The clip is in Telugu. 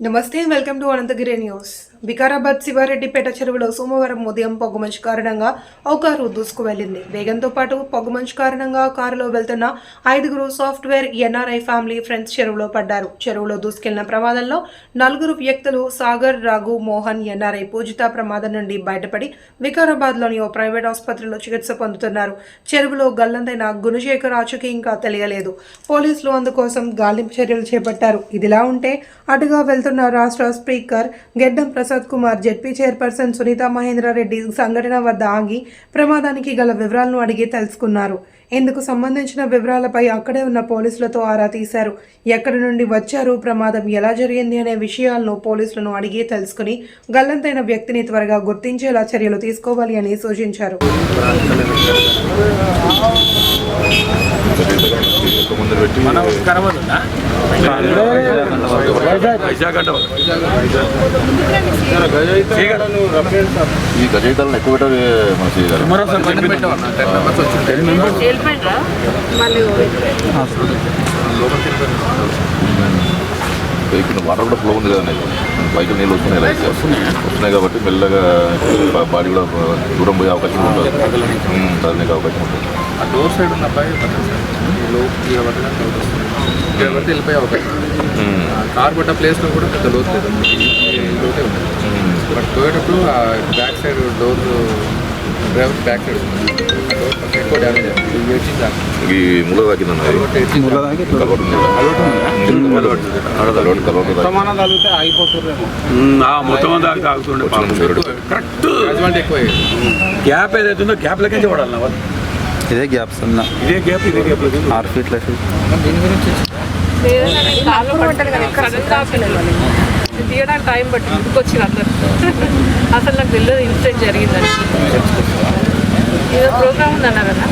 నమస్తే welcome to Anantagiri news Vikarabad Shivareddypet చెరువులో సోమవారం ఉదయం పొగమంచు కారణంగా ఓ కారు దూసుకు వెళ్ళింది వేగంతో పాటు పొగమంచు కారణంగా కారులో వెళ్తున్న ఐదుగురు సాఫ్ట్వేర్ ఎన్ఆర్ఐ ఫ్యామిలీ ఫ్రెండ్స్ చెరువులో పడ్డారు. చెరువులో దూసుకెళ్ళిన ప్రమాదంలో నలుగురు వ్యక్తులు సాగర్ రాఘు మోహన్ ఎన్ఆర్ఐ పూజిత ప్రమాదం నుండి బయటపడి వికారాబాద్లోని ఓ ప్రైవేట్ ఆసుపత్రిలో చికిత్స పొందుతున్నారు. చెరువులో గల్లంతైన గుణశేఖర్ ఆచూకీ ఇంకా తెలియలేదు. పోలీసులు అందుకోసం గాలింపు చర్యలు చేపట్టారు. ఇదిలా ఉంటే అటుగా వెళ్తున్న రాష్ట్ర speaker Gaddam Prasad Kumar ZP chairperson Sunitha Mahendra Reddy సంఘటన వద్ద ఆగి ప్రమాదానికి గల వివరాలను అడిగి తెలుసుకున్నారు. ఇందుకు సంబంధించిన వివరాలపై అక్కడే ఉన్న పోలీసులతో ఆరా తీశారు. ఎక్కడి నుండి వచ్చారు ప్రమాదం ఎలా జరిగింది అనే విషయాలను పోలీసులను అడిగి తెలుసుకుని గల్లంతైన వ్యక్తిని త్వరగా గుర్తించేలా చర్యలు తీసుకోవాలి అని సూచించారు. మనం వైజాగ్ అంటే ఈ గజయితాలను ఎక్కువ వాటర్ కూడా ఫ్లో ఉంది కదా బైక్ నీళ్ళు వస్తున్నాయి వస్తున్నాయి కాబట్టి మెల్లగా బాడీ కూడా దూరం పోయే అవకాశం ఉంటుంది. అవకాశం ఉంటుంది. ఆ డోర్ సైడ్ ఉన్న అబ్బాయి లోపు ఇక్కడ పట్టడానికి డౌట్ వస్తుంది. ఇక్కడ పడితే వెళ్ళిపోయే అవకాశం కార్ పడ్డ ప్లేస్లో కూడా పెద్ద లోతు లేదు. లోతే ఉంది. బట్ పోయేటప్పుడు ఆ back side door driver back side door కొంచెం ఎక్కువ డ్యామేజ్ అయింది. ఇది మొత్తం తాగుతుండే. కరెక్ట్. గ్యాప్ ఏదైతే ఉందో గ్యాప్ లెక్కించి పడాలి. ఇదే గ్యాప్స్ ఉన్నా ఇదే గ్యాప్ ఇదే గ్యాప్ ఆరు ఫీట్ల ఫీట్ దీని గురించి తీయడానికి టైం పట్టింది ఇంటికి వచ్చిన అందరు అసలు నాకు తెలియదు ఇన్సిడెంట్ జరిగిందని. ఏదో ప్రోగ్రామ్ ఉందన్నారు కదా.